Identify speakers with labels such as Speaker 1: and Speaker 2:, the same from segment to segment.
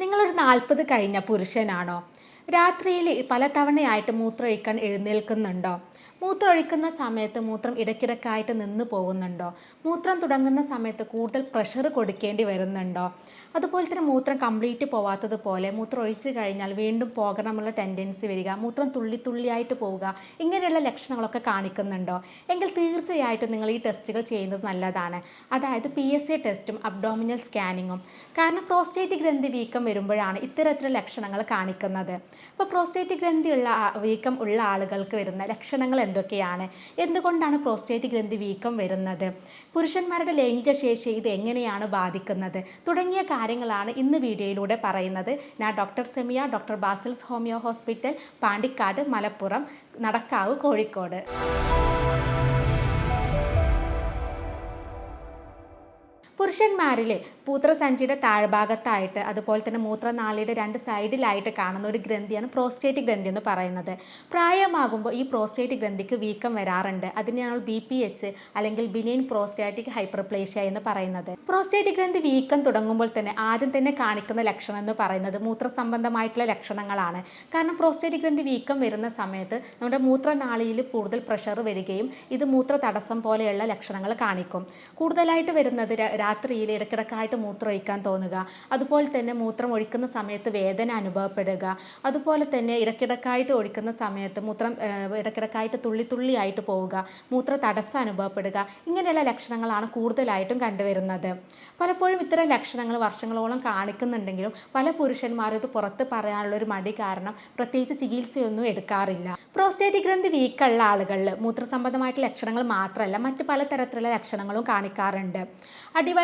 Speaker 1: നിങ്ങളൊരു നാൽപ്പത് കഴിഞ്ഞ പുരുഷനാണോ? രാത്രിയിൽ പലതവണയായിട്ട് മൂത്രമൊഴിക്കാൻ എഴുന്നേൽക്കുന്നുണ്ടോ? മൂത്രമൊഴിക്കുന്ന സമയത്ത് മൂത്രം ഇടയ്ക്കിടയ്ക്കായിട്ട് നിന്ന് പോകുന്നുണ്ടോ? മൂത്രം തുടങ്ങുന്ന സമയത്ത് കൂടുതൽ പ്രഷർ കൊടുക്കേണ്ടി വരുന്നുണ്ടോ? അതുപോലെ തന്നെ മൂത്രം കംപ്ലീറ്റ് പോവാത്തതുപോലെ മൂത്രം ഒഴിച്ച് കഴിഞ്ഞാൽ വീണ്ടും പോകണമെന്നുള്ള ടെൻഡൻസി വരിക മൂത്രം തുള്ളി തുള്ളിയായിട്ട് പോവുക ഇങ്ങനെയുള്ള ലക്ഷണങ്ങളൊക്കെ കാണിക്കുന്നുണ്ടോ? എങ്കിൽ തീർച്ചയായിട്ടും നിങ്ങൾ ഈ ടെസ്റ്റുകൾ ചെയ്യുന്നത് നല്ലതാണ്. അതായത് പി എസ് സി ടെസ്റ്റും അബ്ഡോമിനൽ സ്കാനിങ്ങും കാരണം പ്രോസ്റ്റേറ്റ് ഗ്രന്ഥി വീക്കം വരുമ്പോഴാണ് ഇത്തരത്തിലുള്ള ലക്ഷണങ്ങൾ കാണിക്കുന്നത്. അപ്പോൾ പ്രോസ്റ്റേറ്റ് ഗ്രന്ഥി ഉള്ള വീക്കം ഉള്ള ആളുകൾക്ക് വരുന്ന ലക്ഷണങ്ങൾ എന്തൊക്കെയാണ്? എന്തുകൊണ്ടാണ് പ്രോസ്റ്റേറ്റ് ഗ്രന്ഥി വീക്കം വരുന്നത്? പുരുഷന്മാരുടെ ലൈംഗിക ശേഷി ഇത് എങ്ങനെയാണ് ബാധിക്കുന്നത്? തുടങ്ങിയ കാര്യങ്ങളാണ് ഇന്ന് വീഡിയോയിലൂടെ പറയുന്നത്. ഞാൻ doctor Semiya doctor Basil's homoeo hospital Pandikkad Malappuram Nadakkavu Kozhikode. പുരുഷന്മാരിൽ മൂത്രസഞ്ചിയുടെ താഴ്ഭാഗത്തായിട്ട് അതുപോലെ തന്നെ മൂത്രനാളിയുടെ രണ്ട് സൈഡിലായിട്ട് കാണുന്ന ഒരു ഗ്രന്ഥിയാണ് പ്രോസ്റ്റേറ്റ് ഗ്രന്ഥി എന്ന് പറയുന്നത്. പ്രായമാകുമ്പോൾ ഈ പ്രോസ്റ്റേറ്റ് ഗ്രന്ഥിക്ക് വീക്കം വരാറുണ്ട്. അതിനെയാണ് ബി പി എച്ച് അല്ലെങ്കിൽ ബിനിയൻ പ്രോസ്റ്റാറ്റിക് ഹൈപ്പർപ്ലേഷ്യ എന്ന് പറയുന്നത്. പ്രോസ്റ്റേറ്റ് ഗ്രന്ഥി വീക്കം തുടങ്ങുമ്പോൾ തന്നെ ആദ്യം തന്നെ കാണിക്കുന്ന ലക്ഷണം എന്ന് പറയുന്നത് മൂത്രസംബന്ധമായിട്ടുള്ള ലക്ഷണങ്ങളാണ്. കാരണം പ്രോസ്റ്റേറ്റ് ഗ്രന്ഥി വീക്കം വരുന്ന സമയത്ത് നമ്മുടെ മൂത്രനാളിയിൽ കൂടുതൽ പ്രഷർ വരികയും ഇത് മൂത്ര തടസ്സം പോലെയുള്ള ലക്ഷണങ്ങൾ കാണിക്കും. കൂടുതലായിട്ട് വരുന്നത് ര- രാത്രിയിൽ മൂത്രം ഒഴിക്കാൻ തോന്നുക. അതുപോലെ തന്നെ മൂത്രം ഒഴിക്കുന്ന സമയത്ത് വേദന അനുഭവപ്പെടുക. അതുപോലെ തന്നെ ഇടയ്ക്കിടക്കായിട്ട് ഒഴിക്കുന്ന സമയത്ത് മൂത്രം ഇടക്കിടക്കായിട്ട് തുള്ളി തുള്ളിയായിട്ട് പോവുക. മൂത്ര തടസ്സം അനുഭവപ്പെടുക. ഇങ്ങനെയുള്ള ലക്ഷണങ്ങളാണ് കൂടുതലായിട്ടും കണ്ടുവരുന്നത്. പലപ്പോഴും ഇത്തരം ലക്ഷണങ്ങൾ വർഷങ്ങളോളം കാണിക്കുന്നുണ്ടെങ്കിലും പല പുരുഷന്മാരും ഇത് പുറത്ത് പറയാനുള്ള ഒരു മടി കാരണം പ്രത്യേകിച്ച് ചികിത്സയൊന്നും എടുക്കാറില്ല. പ്രോസ്റ്റേറ്റ് ഗ്രന്ഥി വീക്കുള്ള ആളുകളിൽ മൂത്രസംബന്ധമായിട്ടുള്ള ലക്ഷണങ്ങൾ മാത്രമല്ല മറ്റ് പലതരത്തിലുള്ള ലക്ഷണങ്ങളും കാണിക്കാറുണ്ട്.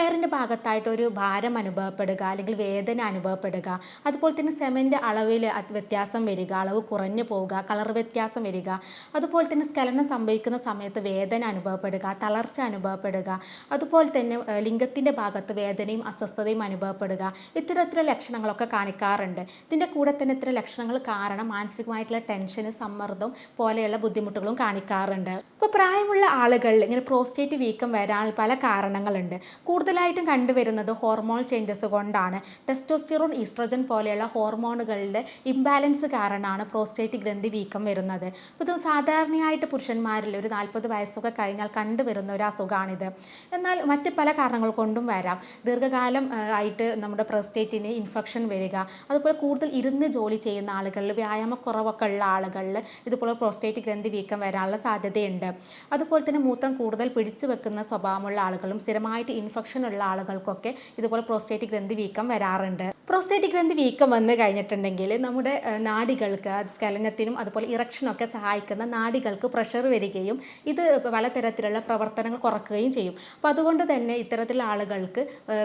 Speaker 1: അടിവയറിന്റെ ഭാഗത്തായിട്ട് ഒരു ഭാരം അനുഭവപ്പെടുക അല്ലെങ്കിൽ വേദന അനുഭവപ്പെടുക അതുപോലെ തന്നെ സെമന്റെ അളവിൽ വ്യത്യാസം വരിക അളവ് കുറഞ്ഞു പോവുക കളർ വ്യത്യാസം വരിക അതുപോലെ തന്നെ സ്ഖലനം സംഭവിക്കുന്ന സമയത്ത് വേദന അനുഭവപ്പെടുക തളർച്ച അനുഭവപ്പെടുക അതുപോലെ തന്നെ ലിംഗത്തിന്റെ ഭാഗത്ത് വേദനയും അസ്വസ്ഥതയും അനുഭവപ്പെടുക ഇത്തരത്തിലുള്ള ലക്ഷണങ്ങളൊക്കെ കാണിക്കാറുണ്ട്. ഇതിന്റെ കൂടെ തന്നെ ഇത്തരം ലക്ഷണങ്ങൾ കാരണം മാനസികമായിട്ടുള്ള ടെൻഷന് സമ്മർദ്ദം പോലെയുള്ള ബുദ്ധിമുട്ടുകളും കാണിക്കാറുണ്ട്. ഇപ്പോൾ പ്രായമുള്ള ആളുകളിൽ ഇങ്ങനെ പ്രോസ്റ്റേറ്റ് വീക്കം വരാൻ പല കാരണങ്ങളുണ്ട്. കൂടുതലായിട്ടും കണ്ടുവരുന്നത് ഹോർമോൺ ചേഞ്ചസ് കൊണ്ടാണ്. ടെസ്റ്റോസ്റ്റിറോൺ ഈസ്ട്രജൻ പോലെയുള്ള ഹോർമോണുകളുടെ ഇംബാലൻസ് കാരണമാണ് പ്രോസ്റ്റേറ്റ് ഗ്രന്ഥി വീക്കം വരുന്നത്. ഇത് സാധാരണയായിട്ട് പുരുഷന്മാരിൽ ഒരു നാൽപ്പത് വയസ്സൊക്കെ കഴിഞ്ഞാൽ കണ്ടുവരുന്ന ഒരു അസുഖമാണിത്. എന്നാൽ മറ്റ് പല കാരണങ്ങൾ കൊണ്ടും വരാം. ദീർഘകാലം ആയിട്ട് നമ്മുടെ പ്രോസ്റ്റേറ്റിന് ഇൻഫെക്ഷൻ വരിക അതുപോലെ കൂടുതൽ ഇരുന്ന് ജോലി ചെയ്യുന്ന ആളുകളിൽ വ്യായാമക്കുറവൊക്കെ ഉള്ള ആളുകളിൽ ഇതുപോലെ പ്രോസ്റ്റേറ്റ് ഗ്രന്ഥി വീക്കം വരാനുള്ള സാധ്യതയുണ്ട്. അതുപോലെ തന്നെ മൂത്രം കൂടുതൽ പിടിച്ചു വെക്കുന്ന സ്വഭാവമുള്ള ആളുകളും സ്ഥിരമായിട്ട് ഇൻഫെക്ഷൻ ഉള്ള ആളുകൾക്കൊക്കെ ഇതുപോലെ പ്രോസ്റ്റേറ്റ് ഗ്രന്ഥി വീക്കം വരാറുണ്ട്. പ്രോസ്റ്റേറ്റ് ഗ്രന്ഥി വീക്കം വന്നു കഴിഞ്ഞിട്ടുണ്ടെങ്കിൽ നമ്മുടെ നാടികൾക്ക് സ്കലനത്തിനും അതുപോലെ ഇറക്ഷനൊക്കെ സഹായിക്കുന്ന നാടികൾക്ക് പ്രഷർ വരികയും ഇത് പലതരത്തിലുള്ള പ്രവർത്തനങ്ങൾ കുറക്കുകയും ചെയ്യും. അപ്പോൾ അതുകൊണ്ട് തന്നെ ഇത്തരത്തിലുള്ള ആളുകൾക്ക്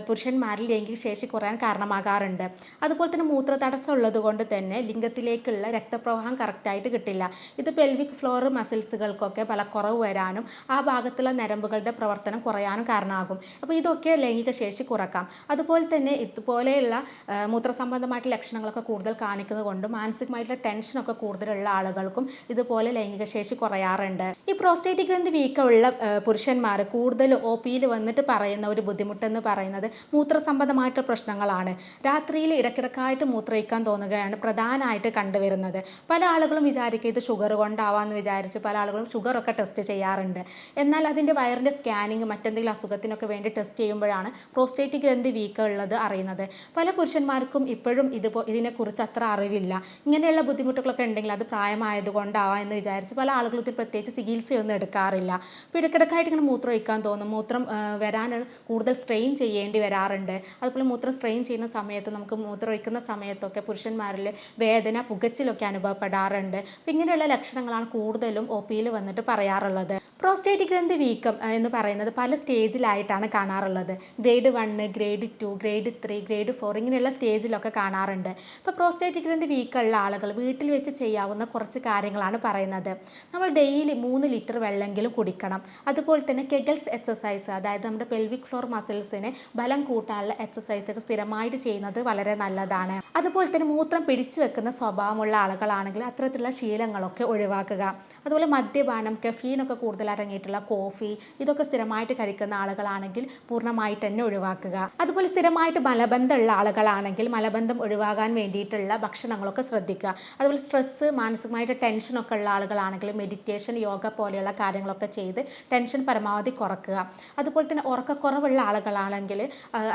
Speaker 1: പുരുഷന്മാരിൽ ലൈംഗിക ശേഷി കുറയാൻ കാരണമാകാറുണ്ട്. അതുപോലെ തന്നെ മൂത്ര തടസ്സം ഉള്ളത് കൊണ്ട് തന്നെ ലിംഗത്തിലേക്കുള്ള രക്തപ്രവാഹം കറക്റ്റായിട്ട് കിട്ടില്ല. ഇത് പെൽവിക് ഫ്ലോർ മസിൽസുകൾക്കൊക്കെ പല കുറവ് വരാനും ആ ഭാഗത്തുള്ള നരമ്പുകളുടെ പ്രവർത്തനം കുറയാനും കാരണമാകും. അപ്പോൾ ഇതൊക്കെ ലൈംഗിക ശേഷി കുറക്കാം. അതുപോലെ തന്നെ ഇതുപോലെയുള്ള ആ, മൂത്രസംബന്ധമായിട്ടുള്ള ലക്ഷണങ്ങളൊക്കെ കൂടുതൽ കാണിക്കുന്നത് കൊണ്ടും മാനസികമായിട്ടുള്ള ടെൻഷനൊക്കെ കൂടുതലുള്ള ആളുകൾക്കും ഇതുപോലെ ലൈംഗിക ശേഷി കുറയാറുണ്ട്. ഈ പ്രോസ്റ്റേറ്റ് ഗ്രന്ഥി വീക്കമുള്ള പുരുഷന്മാർ കൂടുതൽ ഒ പിയിൽ വന്നിട്ട് പറയുന്ന ഒരു ബുദ്ധിമുട്ടെന്ന് പറയുന്നത് മൂത്രസംബന്ധമായിട്ടുള്ള പ്രശ്നങ്ങളാണ്. രാത്രിയിൽ ഇടക്കിടക്കായിട്ട് മൂത്രയിക്കാൻ തോന്നുകയാണ് പ്രധാനമായിട്ട് കണ്ടുവരുന്നത്. പല ആളുകളും വിചാരിക്കുക ഇത് ഷുഗർ കൊണ്ടാവാമെന്ന് വിചാരിച്ച് പല ആളുകളും ഷുഗറൊക്കെ ടെസ്റ്റ് ചെയ്യാറുണ്ട്. എന്നാൽ അതിന്റെ വയറിന്റെ സ്കാനിങ് മറ്റെന്തെങ്കിലും അസുഖത്തിനൊക്കെ വേണ്ടി ടെസ്റ്റ് ചെയ്യുമ്പോഴാണ് പ്രോസ്റ്റേറ്റ് ഗ്രന്ഥി വീക്കമുള്ളത് അറിയുന്നത്. പല പുരുഷന്മാർക്കും ഇപ്പോഴും ഇത് ഇതിനെക്കുറിച്ച് അത്ര അറിവില്ല. ഇങ്ങനെയുള്ള ബുദ്ധിമുട്ടുകളൊക്കെ ഉണ്ടെങ്കിൽ അത് പ്രായമായതുകൊണ്ടാവാം എന്ന് വിചാരിച്ച് പല ആളുകളും ഇതിൽ പ്രത്യേകിച്ച് ചികിത്സയൊന്നും എടുക്കാറില്ല. അപ്പോൾ ഇടയ്ക്കിടക്കായിട്ട് ഇങ്ങനെ മൂത്രം ഒഴിക്കാൻ തോന്നും. മൂത്രം വരാൻ കൂടുതൽ സ്ട്രെയിൻ ചെയ്യേണ്ടി വരാറുണ്ട്. അതുപോലെ മൂത്രം സ്ട്രെയിൻ ചെയ്യുന്ന സമയത്ത് നമുക്ക് മൂത്രം ഒഴിക്കുന്ന സമയത്തൊക്കെ പുരുഷന്മാരിൽ വേദന പുകച്ചിലൊക്കെ അനുഭവപ്പെടാറുണ്ട്. അപ്പോൾ ഇങ്ങനെയുള്ള ലക്ഷണങ്ങളാണ് കൂടുതലും ഒ പിയിൽ വന്നിട്ട് പറയാറുള്ളത്. പ്രോസ്റ്റേറ്റ് ഗ്രന്ഥി വീക്കം എന്ന് പറയുന്നത് പല സ്റ്റേജിലായിട്ടാണ് കാണാറുള്ളത്. Grade one grade two grade three grade four ഇങ്ങനെയുള്ള സ്റ്റേജിലൊക്കെ കാണാറുണ്ട്. ഇപ്പോൾ പ്രോസ്റ്റേറ്റ് ഗ്രന്ഥി വീക്കമുള്ള ആളുകൾ വീട്ടിൽ വെച്ച് ചെയ്യാവുന്ന കുറച്ച് കാര്യങ്ങളാണ് പറയുന്നത്. നമ്മൾ ഡെയിലി മൂന്ന് ലിറ്റർ വെള്ളമെങ്കിലും കുടിക്കണം. അതുപോലെ തന്നെ കെഗൽസ് എക്സസൈസ് അതായത് നമ്മുടെ പെൽവിക് ഫ്ലോർ മസിൽസിന് ബലം കൂട്ടാനുള്ള എക്സസൈസൊക്കെ സ്ഥിരമായിട്ട് ചെയ്യുന്നത് വളരെ നല്ലതാണ്. അതുപോലെ തന്നെ മൂത്രം പിടിച്ചു വെക്കുന്ന സ്വഭാവമുള്ള ആളുകളാണെങ്കിൽ അത്തരത്തിലുള്ള ശീലങ്ങളൊക്കെ ഒഴിവാക്കുക. അതുപോലെ മദ്യപാനം കെഫീനൊക്കെ കൂടുതൽ അടങ്ങിയിട്ടുള്ള കോഫി ഇതൊക്കെ സ്ഥിരമായിട്ട് കഴിക്കുന്ന ആളുകളാണെങ്കിൽ പൂർണമായിട്ട് തന്നെ ഒഴിവാക്കുക. അതുപോലെ സ്ഥിരമായിട്ട് മലബന്ധമുള്ള ആളുകളാണെങ്കിൽ മലബന്ധം ഒഴിവാകാൻ വേണ്ടിയിട്ടുള്ള ഭക്ഷണങ്ങളൊക്കെ ശ്രദ്ധിക്കുക. അതുപോലെ സ്ട്രെസ്സ് മാനസികമായിട്ട് ടെൻഷനൊക്കെ ഉള്ള ആളുകളാണെങ്കിൽ മെഡിറ്റേഷൻ യോഗ പോലെയുള്ള കാര്യങ്ങളൊക്കെ ചെയ്ത് ടെൻഷൻ പരമാവധി കുറക്കുക. അതുപോലെ തന്നെ ഉറക്കക്കുറവുള്ള ആളുകളാണെങ്കിൽ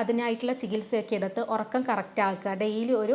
Speaker 1: അതിനായിട്ടുള്ള ചികിത്സയൊക്കെ എടുത്ത് ഉറക്കം കറക്റ്റ് ആക്കുക. ഡെയിലി ഒരു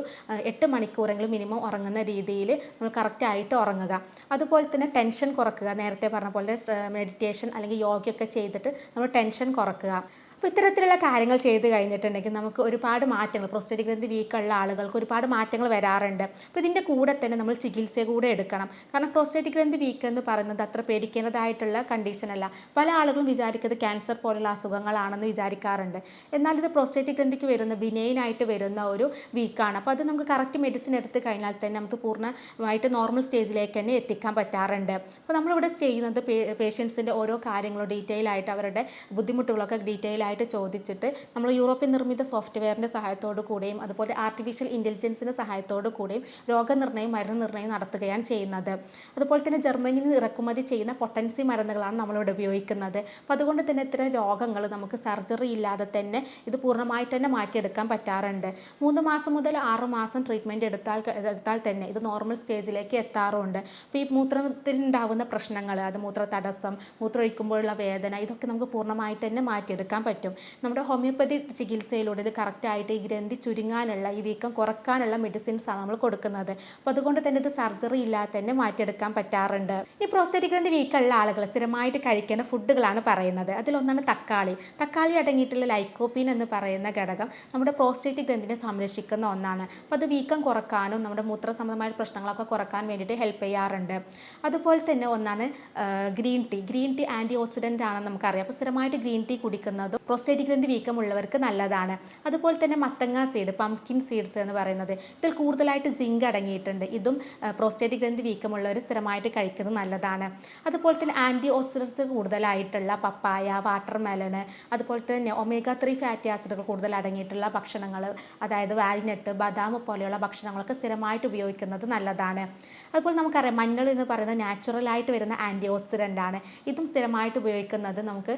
Speaker 1: എട്ട് മണിക്കൂറെങ്കിലും മിനിമം ഉറങ്ങുന്ന രീതിയിൽ നമ്മൾ കറക്റ്റായിട്ട് ഉറങ്ങുക. അതുപോലെ തന്നെ ടെൻഷൻ കുറക്കുക. നേരത്തെ പറഞ്ഞ പോലെ മെഡിറ്റേഷൻ അല്ലെങ്കിൽ യോഗയൊക്കെ ചെയ്തിട്ട് നമ്മൾ ടെൻഷൻ കുറക്കുക. അപ്പോൾ ഇത്തരത്തിലുള്ള കാര്യങ്ങൾ ചെയ്ത് കഴിഞ്ഞിട്ടുണ്ടെങ്കിൽ നമുക്ക് ഒരുപാട് മാറ്റങ്ങൾ പ്രോസ്റ്റേറ്റ് ഗ്രന്ഥി വീക്കുള്ള ആളുകൾക്ക് ഒരുപാട് മാറ്റങ്ങൾ വരാറുണ്ട്. അപ്പോൾ ഇതിന്റെ കൂടെ തന്നെ നമ്മൾ ചികിത്സ കൂടെ എടുക്കണം. കാരണം പ്രോസ്റ്റേറ്റ് ഗ്രന്ഥി വീക്ക് എന്ന് പറയുന്നത് അത്ര പേടിക്കേണ്ടതായിട്ടുള്ള കണ്ടീഷനല്ല പല ആളുകളും വിചാരിക്കുന്നത് ക്യാൻസർ പോലുള്ള അസുഖങ്ങളാണെന്ന് വിചാരിക്കാറുണ്ട്. എന്നാൽ ഇത് പ്രോസ്റ്റേറ്റ് ഗ്രന്ഥിക്ക് വരുന്ന ബിനൈനായിട്ട് വരുന്ന ഒരു വീക്കാണ് അപ്പോൾ അത് നമുക്ക് കറക്റ്റ് മെഡിസിൻ എടുത്ത് കഴിഞ്ഞാൽ തന്നെ നമുക്ക് പൂർണമായിട്ട് നോർമൽ സ്റ്റേജിലേക്ക് തന്നെ എത്തിക്കാൻ പറ്റാറുണ്ട്. അപ്പോൾ നമ്മളിവിടെ ചെയ്യുന്നത് പേഷ്യൻസിന്റെ ഓരോ കാര്യങ്ങളും ഡീറ്റെയിൽ ആയിട്ട് അവരുടെ ബുദ്ധിമുട്ടുകളൊക്കെ ഡീറ്റെയിൽ ആയിട്ട് ചോദിച്ചിട്ട് നമ്മൾ യൂറോപ്യൻ നിർമ്മിത സോഫ്റ്റ്വെയറിന്റെ സഹായത്തോടു കൂടെയും അതുപോലെ ആർട്ടിഫിഷ്യൽ ഇന്റലിജൻസിന്റെ സഹായത്തോടു കൂടെയും രോഗനിർണയം മരുന്ന് നിർണയം നടത്തുകയാണ് ചെയ്യുന്നത്. അതുപോലെ തന്നെ ജർമ്മനിയിൽ നിന്ന് ഇറക്കുമതി ചെയ്യുന്ന പൊട്ടൻസി മരുന്നുകളാണ് നമ്മളിവിടെ ഉപയോഗിക്കുന്നത്. അപ്പോൾ അതുകൊണ്ട് തന്നെ ഇത്തരം രോഗങ്ങൾ നമുക്ക് സർജറി ഇല്ലാതെ തന്നെ ഇത് പൂർണമായിട്ട് തന്നെ മാറ്റിയെടുക്കാൻ പറ്റാറുണ്ട്. മൂന്ന് മാസം മുതൽ ആറ് മാസം ട്രീറ്റ്മെന്റ് എടുത്താൽ എടുത്താൽ തന്നെ ഇത് നോർമൽ സ്റ്റേജിലേക്ക് എത്താറുണ്ട്. അപ്പോൾ ഈ മൂത്രത്തിലുണ്ടാവുന്ന പ്രശ്നങ്ങൾ അത് മൂത്ര തടസ്സം മൂത്രമൊഴിക്കുമ്പോഴുള്ള വേദന ഇതൊക്കെ നമുക്ക് പൂർണമായിട്ട് തന്നെ മാറ്റിയെടുക്കാൻ പറ്റും. നമ്മുടെ ഹോമിയോപ്പതി ചികിത്സയിലൂടെ ഇത് കറക്റ്റായിട്ട് ഈ ഗ്രന്ഥി ചുരുങ്ങാനുള്ള ഈ വീക്കം കുറക്കാനുള്ള മെഡിസിൻസ് ആണ് നമ്മൾ കൊടുക്കുന്നത്. അപ്പോൾ അതുകൊണ്ട് തന്നെ ഇത് സർജറി ഇല്ലാതെ തന്നെ മാറ്റിയെടുക്കാൻ പറ്റാറുണ്ട്. ഈ പ്രോസ്റ്റേറ്റിക് ഗ്രന്ഥി വീക്കുള്ള ആളുകൾ സ്ഥിരമായിട്ട് കഴിക്കേണ്ട ഫുഡുകളാണ് പറയുന്നത്. അതിലൊന്നാണ് തക്കാളി. തക്കാളി അടങ്ങിയിട്ടുള്ള ലൈക്കോപ്പീൻ എന്ന് പറയുന്ന ഘടകം നമ്മുടെ പ്രോസ്റ്റേറ്റിക് ഗ്രന്ഥിനെ സംരക്ഷിക്കുന്ന ഒന്നാണ്. അപ്പോൾ അത് വീക്കം കുറക്കാനും നമ്മുടെ മൂത്ര സംബന്ധമായ പ്രശ്നങ്ങളൊക്കെ കുറയ്ക്കാൻ വേണ്ടിയിട്ട് ഹെൽപ്പ് ചെയ്യാറുണ്ട്. അതുപോലെ തന്നെ ഒന്നാണ് green tea green tea antioxidant ആണെന്ന് നമുക്കറിയാം. അപ്പോൾ സ്ഥിരമായിട്ട് ഗ്രീൻ ടീ കുടിക്കുന്നത് പ്രോസ്റ്റേറ്റിക് ഗ്രന്ഥി വീക്കമുള്ളവർക്ക് നല്ലതാണ്. അതുപോലെ തന്നെ മത്തങ്ങ സീഡ് പംകിൻ സീഡ്സ് എന്ന് പറയുന്നത്. ഇതിൽ കൂടുതലായിട്ട് സിങ്ക് അടങ്ങിയിട്ടുണ്ട്. ഇതും പ്രോസ്റ്റേറ്റിക് ഗ്രന്ഥി വീക്കമുള്ളവർ സ്ഥിരമായിട്ട് കഴിക്കുന്നത് നല്ലതാണ്. അതുപോലെ തന്നെ ആന്റി ഓക്സിഡൻസ് കൂടുതലായിട്ടുള്ള പപ്പായ വാട്ടർ മെലണ് അതുപോലെ തന്നെ ഒമേഗ ത്രീ ഫാറ്റി ആസിഡുകൾ കൂടുതൽ അടങ്ങിയിട്ടുള്ള ഭക്ഷണങ്ങൾ അതായത് വാൽനട്ട് ബദാം പോലെയുള്ള ഭക്ഷണങ്ങളൊക്കെ സ്ഥിരമായിട്ട് ഉപയോഗിക്കുന്നത് നല്ലതാണ്. അതുപോലെ നമുക്കറിയാം മഞ്ഞൾ എന്ന് പറയുന്നത് നാച്ചുറലായിട്ട് വരുന്ന ആന്റി ഓക്സിഡന്റ് ആണ്. ഇതും സ്ഥിരമായിട്ട് ഉപയോഗിക്കുന്നത് നമുക്ക്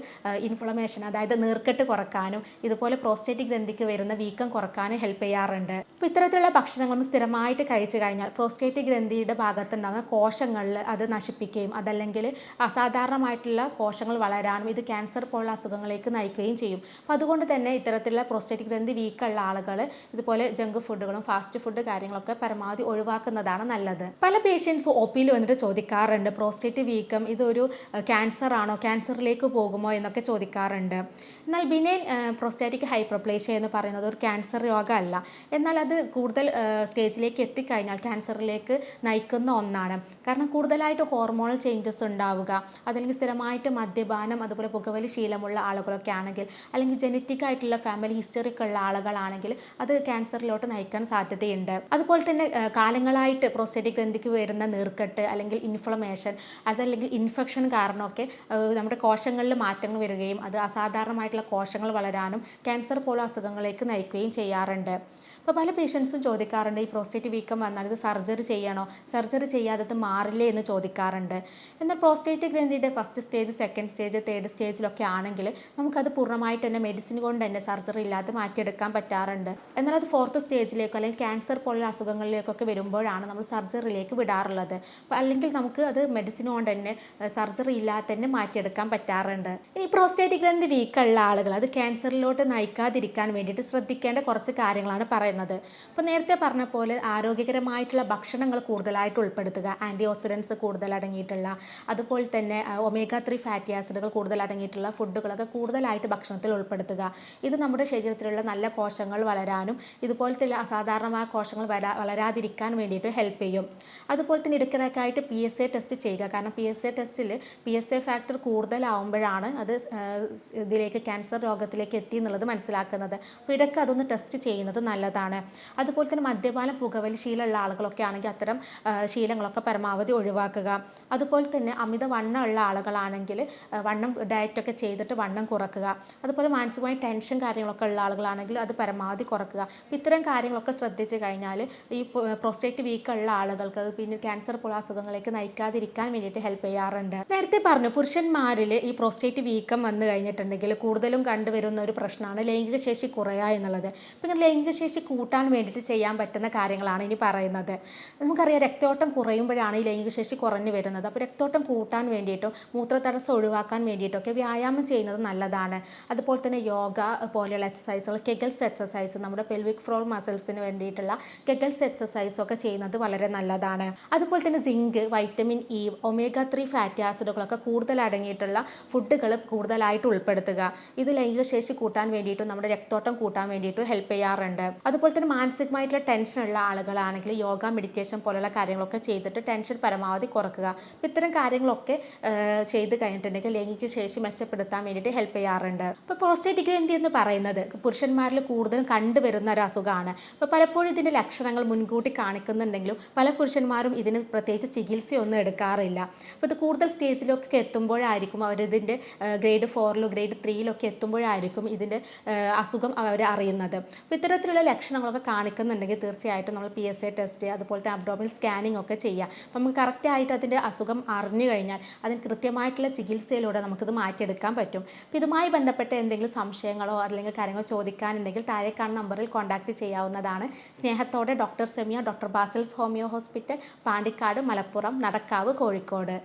Speaker 1: ഇൻഫ്ലമേഷൻ അതായത് നീർക്കെട്ട് കുറക്കാനും ഇതുപോലെ പ്രോസ്റ്റേറ്റിക് ഗ്രന്ഥിക്ക് വരുന്ന വീക്കം കുറക്കാനും ഹെൽപ്പ് ചെയ്യാറുണ്ട്. അപ്പോൾ ഇത്തരത്തിലുള്ള ഭക്ഷണങ്ങളും സ്ഥിരമായിട്ട് കഴിച്ചു കഴിഞ്ഞാൽ പ്രോസ്റ്റേറ്റിക് ഗ്രന്ഥിയുടെ ഭാഗത്തുണ്ടാകുന്ന കോശങ്ങളിൽ അത് നശിപ്പിക്കുകയും അതല്ലെങ്കിൽ അസാധാരണമായിട്ടുള്ള കോശങ്ങൾ വളരാനും ഇത് ക്യാൻസർ പോലുള്ള അസുഖങ്ങളിലേക്ക് നയിക്കുകയും ചെയ്യും. അപ്പോൾ അതുകൊണ്ട് തന്നെ ഇത്തരത്തിലുള്ള പ്രോസ്റ്റേറ്റിക് ഗ്രന്ഥി വീക്കുള്ള ആളുകൾ ഇതുപോലെ ജങ്ക് ഫുഡുകളും ഫാസ്റ്റ് ഫുഡ് കാര്യങ്ങളൊക്കെ പരമാവധി ഒഴിവാക്കുന്നതാണ് നല്ലത്. പല പേഷ്യൻസ് ഒ പിയിൽ വന്നിട്ട് ചോദിക്കാറുണ്ട് പ്രോസ്റ്റേറ്റ് വീക്കം ഇതൊരു ക്യാൻസർ ആണോ ക്യാൻസറിലേക്ക് പോകുമോ? എന്നൊക്കെ ചോദിക്കാറുണ്ട്. എന്നാൽ ബിനൈൻ പ്രോസ്റ്റാറ്റിക് ഹൈപ്രോപ്ലേഷ്യ എന്ന് പറയുന്നത് ഒരു ക്യാൻസർ രോഗമല്ല. എന്നാൽ അത് കൂടുതൽ സ്റ്റേജിലേക്ക് എത്തിക്കഴിഞ്ഞാൽ ക്യാൻസറിലേക്ക് നയിക്കുന്ന ഒന്നാണ്. കാരണം കൂടുതലായിട്ട് ഹോർമോണൽ ചേഞ്ചസ് ഉണ്ടാവുക അതല്ലെങ്കിൽ സ്ഥിരമായിട്ട് മദ്യപാനം അതുപോലെ പുകവലി ശീലമുള്ള ആളുകളൊക്കെ ആണെങ്കിൽ അല്ലെങ്കിൽ ജനറ്റിക് ആയിട്ടുള്ള ഫാമിലി ഹിസ്റ്ററിക്ക് ഉള്ള ആളുകളാണെങ്കിൽ അത് ക്യാൻസറിലോട്ട് നയിക്കാൻ സാധ്യതയുണ്ട്. അതുപോലെ തന്നെ കാലങ്ങളായിട്ട് പ്രോസ്റ്റേറ്റിക് ഗ്രന്ഥിക്ക് വരുന്ന നീർക്കെട്ട് അല്ലെങ്കിൽ ഇൻഫ്ലമേഷൻ അതല്ലെങ്കിൽ ഇൻഫെക്ഷൻ കാരണമൊക്കെ നമ്മുടെ കോശങ്ങളിൽ മാറ്റങ്ങൾ വരികയും അത് അസാധാരണമായിട്ടുള്ള കോശങ്ങൾ വളരാനും ക്യാൻസർ പോലുള്ള അസുഖങ്ങളിലേക്ക് നയിക്കുകയും ചെയ്യാറുണ്ട്. അപ്പോൾ പല പേഷ്യൻസും ചോദിക്കാറുണ്ട് ഈ പ്രോസ്റ്റേറ്റ് വീക്കം വന്നാൽ ഇത് സർജറി ചെയ്യണോ? സർജറി ചെയ്യാതെ മാറില്ലേ? എന്ന് ചോദിക്കാറുണ്ട്. എന്നാൽ പ്രോസ്റ്റേറ്റ് ഗ്രന്ഥിയുടെ first stage second stage third സ്റ്റേജിലൊക്കെ ആണെങ്കിൽ നമുക്കത് പൂർണമായിട്ട് തന്നെ മെഡിസിൻ കൊണ്ട് തന്നെ സർജറി ഇല്ലാതെ മാറ്റിയെടുക്കാൻ പറ്റാറുണ്ട്. എന്നാൽ അത് ഫോർത്ത് സ്റ്റേജിലേക്കോ അല്ലെങ്കിൽ ക്യാൻസർ പോലുള്ള അസുഖങ്ങളിലേക്കൊക്കെ വരുമ്പോഴാണ് നമ്മൾ സർജറിയിലേക്ക് വിടാറുള്ളത്. അപ്പോൾ അല്ലെങ്കിൽ നമുക്ക് അത് മെഡിസിൻ കൊണ്ട് തന്നെ സർജറി ഇല്ലാതെ തന്നെ മാറ്റിയെടുക്കാൻ പറ്റാറുണ്ട്. ഈ പ്രോസ്റ്റേറ്റ് ഗ്രന്ഥി വീക്കുള്ള ആളുകൾ അത് ക്യാൻസറിലോട്ട് നയിക്കാതിരിക്കാൻ വേണ്ടിയിട്ട് ശ്രദ്ധിക്കേണ്ട കുറച്ച് കാര്യങ്ങളാണ് പറയുന്നത്. അപ്പോൾ നേരത്തെ പറഞ്ഞ പോലെ ആരോഗ്യകരമായിട്ടുള്ള ഭക്ഷണങ്ങൾ കൂടുതലായിട്ട് ഉൾപ്പെടുത്തുക. ആന്റി ഓക്സിഡൻസ് കൂടുതലടങ്ങിയിട്ടുള്ള അതുപോലെ തന്നെ ഒമേഗ ത്രീ ഫാറ്റി ആസിഡുകൾ കൂടുതലടങ്ങിയിട്ടുള്ള ഫുഡുകളൊക്കെ കൂടുതലായിട്ട് ഭക്ഷണത്തിൽ ഉൾപ്പെടുത്തുക. ഇത് നമ്മുടെ ശരീരത്തിലുള്ള നല്ല കോശങ്ങൾ വളരാനും ഇതുപോലത്തെ അസാധാരണമായ കോശങ്ങൾ വരാ വളരാതിരിക്കാൻ വേണ്ടിയിട്ട് ഹെൽപ്പ് ചെയ്യും. അതുപോലെ തന്നെ ഇടയ്ക്കിടയ്ക്കായിട്ട് പി എസ് എ ടെസ്റ്റ് ചെയ്യുക. കാരണം പി എസ് എ ടെസ്റ്റിൽ പി എസ് എ ഫാക്ടർ കൂടുതലാവുമ്പോഴാണ് അത് ഇതിലേക്ക് ക്യാൻസർ രോഗത്തിലേക്ക് എത്തി എന്നുള്ളത് മനസ്സിലാക്കുന്നത്. അപ്പോൾ ഇടയ്ക്ക് അതൊന്ന് ടെസ്റ്റ് ചെയ്യുന്നത് നല്ലതാണ്. നല്ലതാണ് അതുപോലെ തന്നെ മദ്യപാനം പുകവലി ശീലമുള്ള ആളുകളൊക്കെ ആണെങ്കിൽ അത്തരം ശീലങ്ങളൊക്കെ പരമാവധി ഒഴിവാക്കുക. അതുപോലെ തന്നെ അമിത വണ്ണമുള്ള ആളുകളാണെങ്കിൽ വണ്ണം ഡയറ്റൊക്കെ ചെയ്തിട്ട് വണ്ണം കുറക്കുക. അതുപോലെ മാനസികമായി ടെൻഷൻ കാര്യങ്ങളൊക്കെ ഉള്ള ആളുകളാണെങ്കിൽ അത് പരമാവധി കുറക്കുക. അപ്പോൾ ഇത്തരം കാര്യങ്ങളൊക്കെ ശ്രദ്ധിച്ചു കഴിഞ്ഞാൽ ഈ പ്രോസ്റ്റേറ്റ് വീക്ക് ഉള്ള ആളുകൾക്ക് പിന്നെ ക്യാൻസർ പോലുള്ള അസുഖങ്ങളിലേക്ക് നയിക്കാതിരിക്കാൻ വേണ്ടിയിട്ട് ഹെൽപ്പ് ചെയ്യാറുണ്ട്. നേരത്തെ പറഞ്ഞു പുരുഷന്മാരിൽ ഈ പ്രോസ്റ്റേറ്റ് വീക്കം വന്നു കഴിഞ്ഞിട്ടുണ്ടെങ്കിൽ കൂടുതലും കണ്ടുവരുന്ന ഒരു പ്രശ്നമാണ് ലൈംഗിക ശേഷി കുറയുക എന്നുള്ളത്. ഇങ്ങനെ ലൈംഗിക ശേഷി കൂട്ടാൻ വേണ്ടിയിട്ട് ചെയ്യാൻ പറ്റുന്ന കാര്യങ്ങളാണ് ഇനി പറയുന്നത്. നമുക്കറിയാം രക്തോട്ടം കുറയുമ്പോഴാണ് ഈ ലൈംഗിക ശേഷി കുറഞ്ഞു വരുന്നത്. അപ്പോൾ രക്തോട്ടം കൂട്ടാൻ വേണ്ടിയിട്ടും മൂത്രതടസ്സം ഒഴിവാക്കാൻ വേണ്ടിയിട്ടൊക്കെ വ്യായാമം ചെയ്യുന്നത് നല്ലതാണ്. അതുപോലെ തന്നെ യോഗ പോലെയുള്ള എക്സസൈസുകൾ കെഗൽസ് എക്സസൈസ് നമ്മുടെ പെൽവിക് ഫ്ലോർ മസിൽസിന് വേണ്ടിയിട്ടുള്ള കെഗൽസ് എക്സസൈസ് ഒക്കെ ചെയ്യുന്നത് വളരെ നല്ലതാണ്. അതുപോലെ തന്നെ zinc vitamin E omega three fatty ആസിഡുകളൊക്കെ കൂടുതൽ അടങ്ങിയിട്ടുള്ള ഫുഡുകൾ കൂടുതലായിട്ട് ഉൾപ്പെടുത്തുക. ഇത് ലൈംഗിക ശേഷി കൂട്ടാൻ വേണ്ടിയിട്ടും നമ്മുടെ രക്തോട്ടം കൂട്ടാൻ വേണ്ടിയിട്ടും ഹെൽപ്പ് ചെയ്യാറുണ്ട്. അതുപോലെ തന്നെ മാനസികമായിട്ടുള്ള ടെൻഷനുള്ള ആളുകളാണെങ്കിൽ യോഗ മെഡിറ്റേഷൻ പോലുള്ള കാര്യങ്ങളൊക്കെ ചെയ്തിട്ട് ടെൻഷൻ പരമാവധി കുറക്കുക. അപ്പോൾ ഇത്തരം കാര്യങ്ങളൊക്കെ ചെയ്ത് കഴിഞ്ഞിട്ടുണ്ടെങ്കിൽ ലൈംഗിക ശേഷി മെച്ചപ്പെടുത്താൻ വേണ്ടിയിട്ട് ഹെൽപ്പ് ചെയ്യാറുണ്ട്. ഇപ്പോൾ പ്രോസ്റ്റേറ്റ് ഗ്രന്ഥി എന്ന് പറയുന്നത്? പുരുഷന്മാരിൽ കൂടുതലും കണ്ടുവരുന്ന ഒരു അസുഖമാണ്. അപ്പോൾ പലപ്പോഴും ഇതിന്റെ ലക്ഷണങ്ങൾ മുൻകൂട്ടി കാണിക്കുന്നുണ്ടെങ്കിലും പല പുരുഷന്മാരും ഇതിന് പ്രത്യേകിച്ച് ചികിത്സയൊന്നും എടുക്കാറില്ല. അപ്പോൾ ഇത് കൂടുതൽ സ്റ്റേജിലൊക്കെ എത്തുമ്പോഴായിരിക്കും അവരിതിന്റെ ഗ്രേഡ് ഫോറിലോ ഗ്രേഡ് ത്രീയിലൊക്കെ എത്തുമ്പോഴായിരിക്കും ഇതിന്റെ അസുഖം അവർ അറിയുന്നത്. അപ്പോൾ ഇത്തരത്തിലുള്ള ലക്ഷണങ്ങളൊക്കെ കാണിക്കുന്നുണ്ടെങ്കിൽ തീർച്ചയായിട്ടും നമ്മൾ പി എസ് എ ടെസ്റ്റ് അതുപോലത്തെ അബ്ഡോമിനൽ സ്കാനിങ് ഒക്കെ ചെയ്യുക അപ്പം നമുക്ക് കറക്റ്റായിട്ട് അതിന്റെ അസുഖം അറിഞ്ഞു കഴിഞ്ഞാൽ അതിന് കൃത്യമായിട്ടുള്ള ചികിത്സയിലൂടെ നമുക്കിത് മാറ്റിയെടുക്കാൻ പറ്റും. അപ്പോൾ ഇതുമായി ബന്ധപ്പെട്ട എന്തെങ്കിലും സംശയങ്ങളോ അല്ലെങ്കിൽ കാര്യങ്ങളോ ചോദിക്കാനുണ്ടെങ്കിൽ താഴെ കാണുന്ന നമ്പറിൽ കോൺടാക്റ്റ് ചെയ്യാവുന്നതാണ്. സ്നേഹത്തോടെ doctor Semiya doctor Basil's homeo hospital Pandikkad Malappuram Nadakkavu Kozhikode.